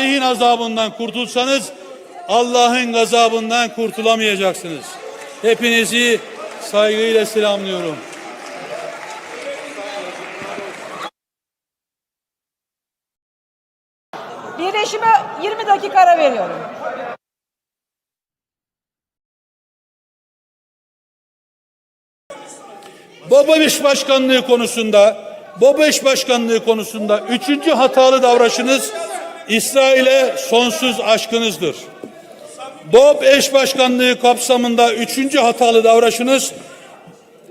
tarihin azabından kurtulsanız Allah'ın gazabından kurtulamayacaksınız. Hepinizi saygıyla selamlıyorum. Birleşime 20 dakika ara veriyorum. BOBEŞ başkanlığı konusunda, BOBEŞ başkanlığı konusunda üçüncü hatalı davranışınız İsrail'e sonsuz aşkınızdır. BOB eş başkanlığı kapsamında üçüncü hatalı davranışınız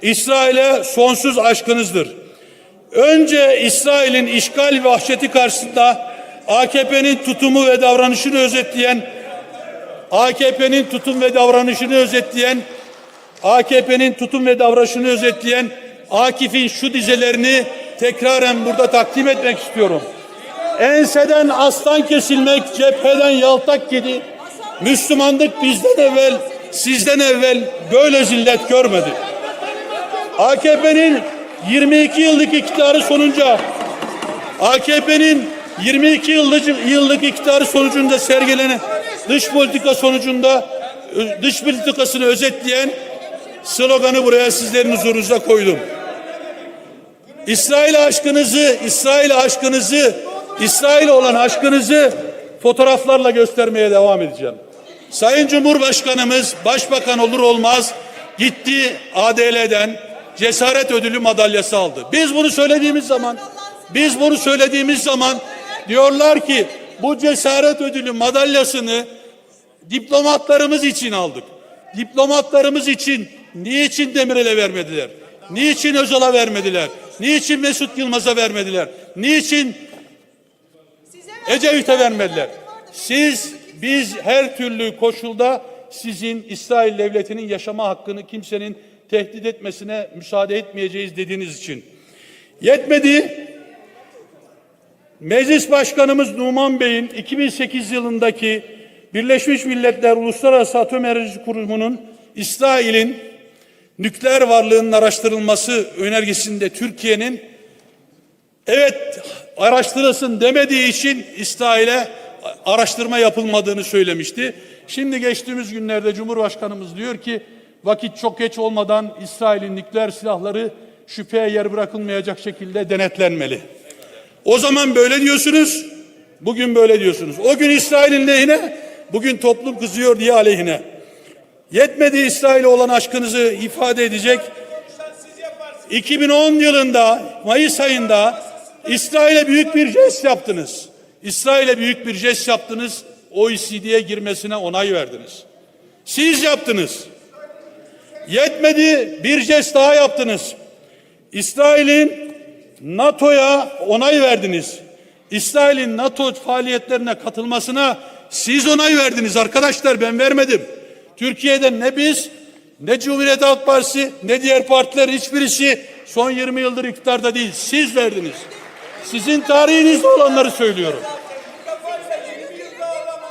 İsrail'e sonsuz aşkınızdır. Önce İsrail'in işgal vahşeti karşısında AKP'nin tutumu ve davranışını özetleyen AKP'nin tutum ve davranışını özetleyen AKP'nin tutum ve davranışını özetleyen Akif'in şu dizelerini tekraren burada takdim etmek istiyorum. Enseden aslan kesilmek, cepheden yaltak yedi. Müslümanlık bizden evvel, sizden evvel böyle zillet görmedi. AKP'nin 22 yıllık iktidarı sonunca AKP'nin 22 yıllık, yıllık iktidarı sonucunda sergilenen dış politika sonucunda dış politikasını özetleyen sloganı buraya sizlerin huzurunuza koydum. İsrail aşkınızı, İsrail aşkınızı, İsrail olan aşkınızı fotoğraflarla göstermeye devam edeceğim. Sayın Cumhurbaşkanımız başbakan olur olmaz gitti ADL'den cesaret ödülü madalyası aldı. Biz bunu söylediğimiz zaman biz bunu söylediğimiz zaman diyorlar ki bu cesaret ödülü madalyasını diplomatlarımız için aldık. Diplomatlarımız için niçin Demirel'e vermediler? Niçin Özal'a vermediler? Niçin Mesut Yılmaz'a vermediler? Niçin Ecevit'e vermediler? Siz, biz her türlü koşulda sizin İsrail devletinin yaşama hakkını kimsenin tehdit etmesine müsaade etmeyeceğiz dediğiniz için. Yetmedi. Meclis Başkanımız Numan Bey'in 2008 yılındaki Birleşmiş Milletler Uluslararası Atom Enerji Kurumu'nun İsrail'in nükleer varlığının araştırılması önergesinde Türkiye'nin evet araştırılsın demediği için İsrail'e araştırma yapılmadığını söylemişti. Şimdi geçtiğimiz günlerde Cumhurbaşkanımız diyor ki vakit çok geç olmadan İsrail'in nükleer silahları şüpheye yer bırakılmayacak şekilde denetlenmeli. O zaman böyle diyorsunuz, bugün böyle diyorsunuz. O gün İsrail'in lehine, bugün toplum kızıyor diye aleyhine. Yetmedi İsrail'e olan aşkınızı ifade edecek. 2010 yılında Mayıs ayında İsrail'e büyük bir jest yaptınız. İsrail'e büyük bir jest yaptınız. OECD'ye girmesine onay verdiniz. Siz yaptınız. Yetmedi bir jest daha yaptınız. İsrail'in NATO'ya onay verdiniz. İsrail'in NATO faaliyetlerine katılmasına siz onay verdiniz arkadaşlar ben vermedim. Türkiye'de ne biz ne Cumhuriyet Halk Partisi ne diğer partiler hiçbirisi son 20 yıldır iktidarda değil. Siz verdiniz. Sizin tarihinizde olanları söylüyorum.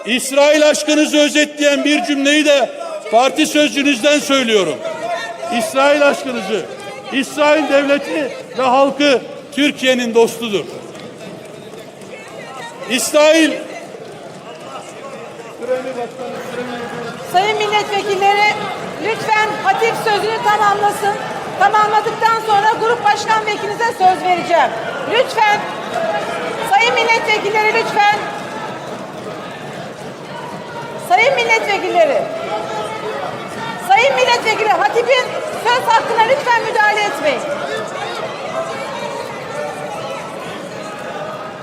İsrail aşkınızı özetleyen bir cümleyi de parti sözcünüzden söylüyorum. İsrail aşkınızı, İsrail devleti ve halkı Türkiye'nin dostudur. İsrail Sayın milletvekilleri lütfen hatip sözünü tamamlasın. Tamamladıktan sonra grup başkan vekilinize söz vereceğim. Lütfen sayın milletvekilleri lütfen Sayın milletvekilleri Sayın milletvekili hatibin söz hakkına lütfen müdahale etmeyin.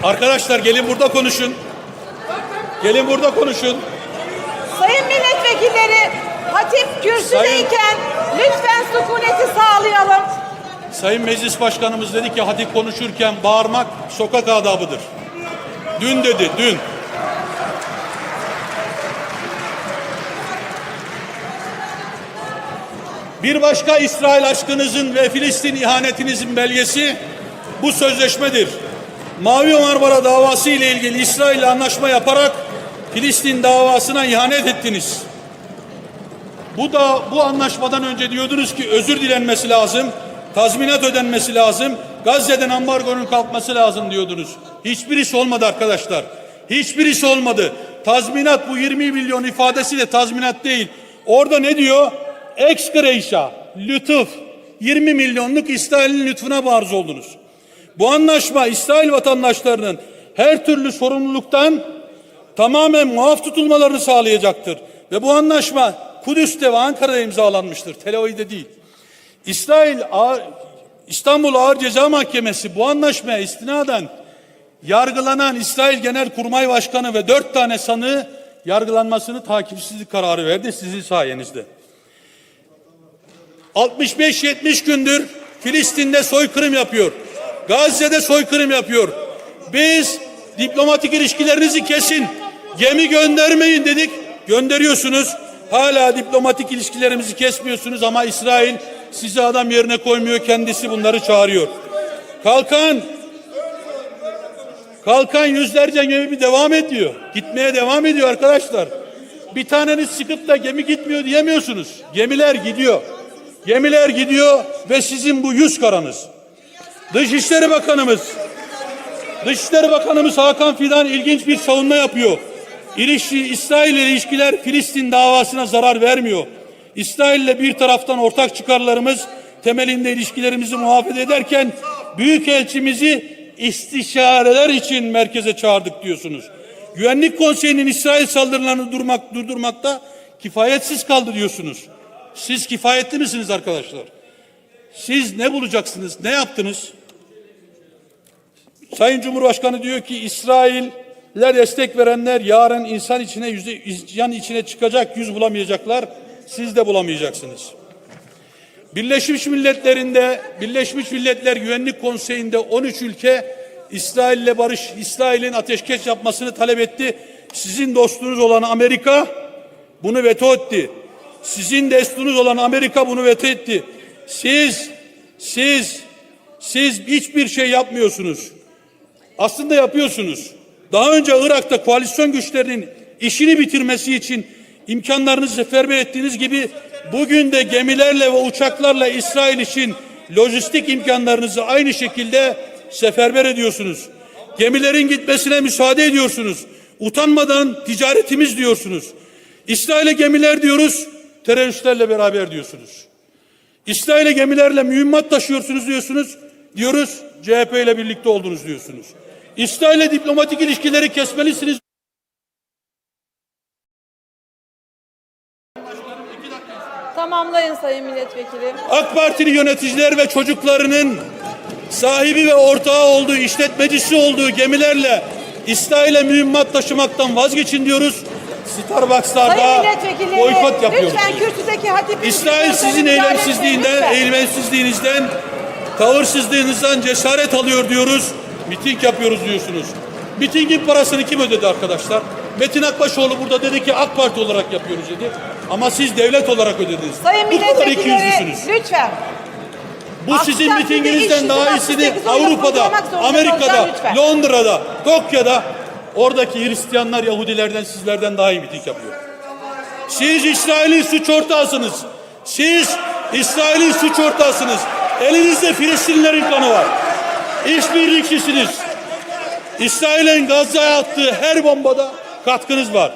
arkadaşlar gelin burada konuşun. Gelin burada konuşun. Sayın milletvekilleri hatip kürsüdeyken lütfen sükuneti sağlayalım. Sayın Meclis Başkanımız dedi ki hadi konuşurken bağırmak sokak adabıdır. Dün dedi, dün. Bir başka İsrail aşkınızın ve Filistin ihanetinizin belgesi bu sözleşmedir. Mavi Marmara davası ile ilgili İsrail ile anlaşma yaparak Filistin davasına ihanet ettiniz. Bu da bu anlaşmadan önce diyordunuz ki özür dilenmesi lazım, tazminat ödenmesi lazım, Gazze'den ambargonun kalkması lazım diyordunuz. Hiçbirisi olmadı arkadaşlar. Hiçbirisi olmadı. Tazminat bu 20 milyon ifadesi de tazminat değil. Orada ne diyor? Ex gratia, lütuf. 20 milyonluk İsrail'in lütfuna maruz oldunuz. Bu anlaşma İsrail vatandaşlarının her türlü sorumluluktan tamamen muaf tutulmalarını sağlayacaktır. Ve bu anlaşma Kudüs'te ve Ankara'da imzalanmıştır. Tel Aviv'de değil. İsrail Ağır- İstanbul Ağır Ceza Mahkemesi bu anlaşmaya istinaden yargılanan İsrail Genelkurmay Başkanı ve dört tane sanığı yargılanmasını takipsizlik kararı verdi sizin sayenizde. 65-70 gündür Filistin'de soykırım yapıyor. Gazze'de soykırım yapıyor. Biz diplomatik ilişkilerinizi kesin. Gemi göndermeyin dedik. Gönderiyorsunuz. Hala diplomatik ilişkilerimizi kesmiyorsunuz ama İsrail sizi adam yerine koymuyor. Kendisi bunları çağırıyor. Kalkan Kalkan yüzlerce gemi devam ediyor. Gitmeye devam ediyor arkadaşlar. Bir taneniz çıkıp da gemi gitmiyor diyemiyorsunuz. Gemiler gidiyor. Gemiler gidiyor ve sizin bu yüz karanız. Dışişleri Bakanımız Dışişleri Bakanımız Hakan Fidan ilginç bir savunma yapıyor. İlişki, İsrail ile ilişkiler Filistin davasına zarar vermiyor. İsrail ile bir taraftan ortak çıkarlarımız temelinde ilişkilerimizi muhafaza ederken Büyükelçimizi istişareler için merkeze çağırdık diyorsunuz. Güvenlik Konseyi'nin İsrail saldırılarını durmak, durdurmakta kifayetsiz kaldı diyorsunuz. Siz kifayetli misiniz arkadaşlar? Siz ne bulacaksınız? Ne yaptınız? Sayın Cumhurbaşkanı diyor ki İsrail'le destek verenler yarın insan içine yüzde isyan içine çıkacak yüz bulamayacaklar. Siz de bulamayacaksınız. Birleşmiş Milletler'inde Birleşmiş Milletler Güvenlik Konseyi'nde 13 ülke İsrail'le barış, İsrail'in ateşkes yapmasını talep etti. Sizin dostunuz olan Amerika bunu veto etti. Sizin dostunuz olan Amerika bunu veto etti. Siz, siz, siz hiçbir şey yapmıyorsunuz. Aslında yapıyorsunuz. Daha önce Irak'ta koalisyon güçlerinin işini bitirmesi için imkanlarınızı seferber ettiğiniz gibi bugün de gemilerle ve uçaklarla İsrail için lojistik imkanlarınızı aynı şekilde seferber ediyorsunuz. Gemilerin gitmesine müsaade ediyorsunuz. Utanmadan ticaretimiz diyorsunuz. İsrail'e gemiler diyoruz, teröristlerle beraber diyorsunuz. İsrail'e gemilerle mühimmat taşıyorsunuz diyorsunuz. Diyoruz CHP ile birlikte oldunuz diyorsunuz. İsrail'le diplomatik ilişkileri kesmelisiniz. Tamamlayın Sayın Milletvekili. AK Partili yöneticiler ve çocuklarının sahibi ve ortağı olduğu, işletmecisi olduğu gemilerle İsrail'e mühimmat taşımaktan vazgeçin diyoruz. Starbucks'larda boykot yapıyoruz. lütfen kürsüdeki hatip İsrail sizin eylemsizliğinden, eylemsizliğinizden, tavırsızlığınızdan cesaret alıyor diyoruz. Miting yapıyoruz diyorsunuz. Mitingin parasını kim ödedi arkadaşlar? Metin Akbaşoğlu burada dedi ki AK Parti olarak yapıyoruz dedi. Ama siz devlet olarak ödediniz. Sayın Bu kadar milletvekilleri ikiyüzlüsünüz. lütfen. Bu sizin Aksi takdirde mitinginizden işsizin daha iyisini 68 oyla Avrupa'da, kurtulmak zorunda Amerika'da, lütfen. Londra'da, Tokyo'da oradaki Hristiyanlar Yahudilerden sizlerden daha iyi miting yapıyor. Siz İsrail'in suç ortağısınız. Siz İsrail'in suç ortağısınız. Elinizde Filistinlilerin kanı var. İşbirlikçisiniz. İsrail'in Gazze'ye attığı her bombada katkınız var.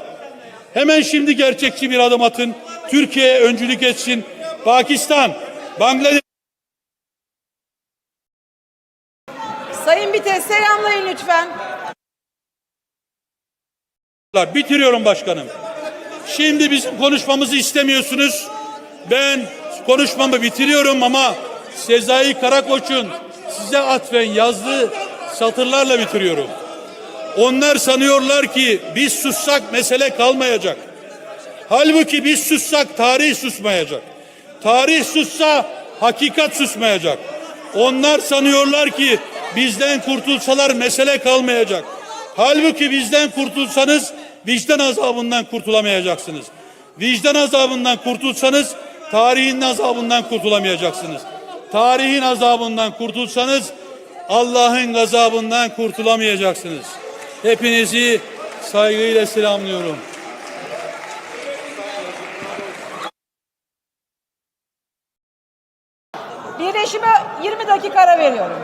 Hemen şimdi gerçekçi bir adım atın. Türkiye öncülük etsin. Pakistan, Bangladeş Sayın Bites selamlayın lütfen. Bitiriyorum başkanım. Şimdi bizim konuşmamızı istemiyorsunuz. Ben konuşmamı bitiriyorum ama Sezai Karakoç'un size atfen yazdığı satırlarla bitiriyorum. Onlar sanıyorlar ki biz sussak mesele kalmayacak. Halbuki biz sussak tarih susmayacak. Tarih sussa hakikat susmayacak. Onlar sanıyorlar ki bizden kurtulsalar mesele kalmayacak. Halbuki bizden kurtulsanız vicdan azabından kurtulamayacaksınız. Vicdan azabından kurtulsanız tarihin azabından kurtulamayacaksınız. Tarihin azabından kurtulsanız Allah'ın gazabından kurtulamayacaksınız. Hepinizi saygıyla selamlıyorum. Birleşime 20 dakika ara veriyorum.